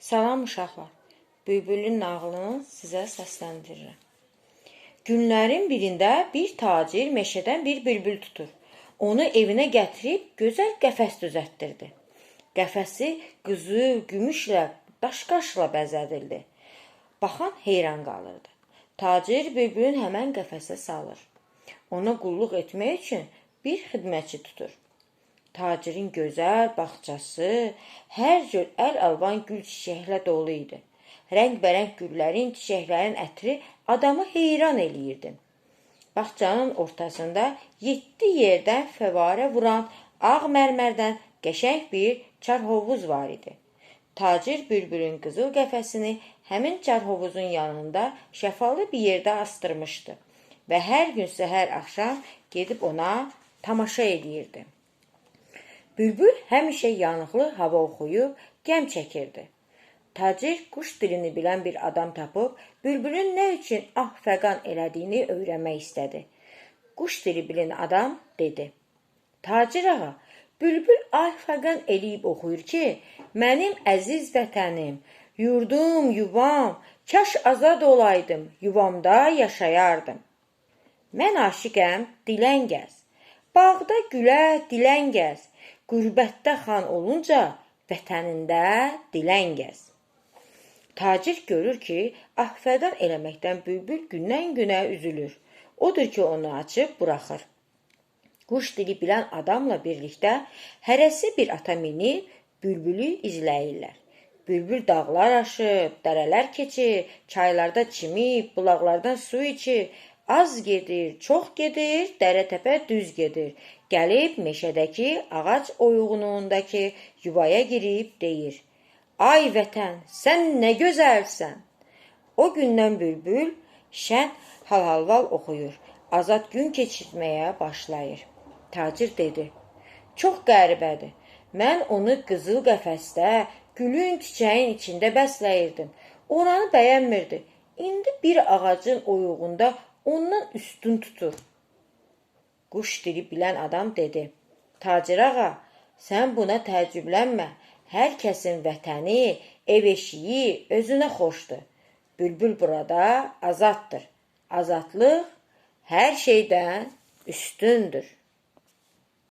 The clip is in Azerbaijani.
Salam uşaqlar. Bülbülün nağılını sizə səsləndirirəm. Günlərin birində bir tacir meşədən bir bülbül tutur. Onu evinə gətirib gözəl qəfəs düzəltdirdi. Qəfəsi qızıl, gümüşlə, daşqaşla bəzədildi. Baxan heyran qalırdı. Tacir bülbülün həmən qəfəsə salır. Ona qulluq etmək üçün bir xidmətçi tutur. Tacirin gözəl bağçası hər cür əl-əlvan gül çiçəklə dolu idi. Rəngbərəng güllərin, çiçəklərin ətri adamı heyran eləyirdi. Bağçanın ortasında 7 yerdən fəvarə vuran ağ mərmərdən qəşəng bir çarhovuz var idi. Tacir bülbülün qızıl qəfəsini həmin çarhovuzun yanında şəfalı bir yerdə astırmışdı və hər gün səhər axşam gedib ona tamaşa eləyirdi. Bülbül həmişə yanıqlı hava oxuyub qəm çəkirdi. Tacir quş dilini bilən bir adam tapıb bülbülün nə üçün ah fəqan elədiyini öyrənmək istədi. Quş dili bilən adam dedi: Tacir ağa, bülbül ah fəqan eləyib oxuyur ki, mənim əziz vətənim, yurdum, yuvam, kaş azad olaydım, yuvamda yaşayardım. Mən aşiqəm, dilən gəz. Bağda gülə, dilən gəz. Qürbətdə xan olunca vətənində dilən gəz. Tacir görür ki, ahfədan eləməkdən bülbül gündən-günə üzülür. Odur ki, onu açıb buraxır. Quş dili bilən adamla birlikdə hərəsi bir ata minib bülbülü izləyirlər. Bülbül dağlar aşıb, dərələr keçir, çaylarda çimib, bulaqlardan su içir, az gedir, çox gedir, dərə-təpə düz gedir. Gəlib meşədəki ağac oyuğunundakı yuvaya girib deyir: Ay vətən, sən nə gözəlsən. O gündən bülbül şən hal-halval oxuyur, azad gün keçirməyə başlayır. Tacir dedi: Çox qəribədir. Mən onu qızıl qəfəsdə, gülün, çiçəyin içində bəsləyirdim. Oranı bəyənmirdi. İndi bir ağacın oyuğunda ondan üstün tutur. Quş dili bilən adam dedi: Tacir ağa, sən buna təəccüblənmə. Hər kəsin vətəni, ev-eşiyi özünə xoşdur. Bülbül burada azaddır. Azadlıq hər şeydən üstündür.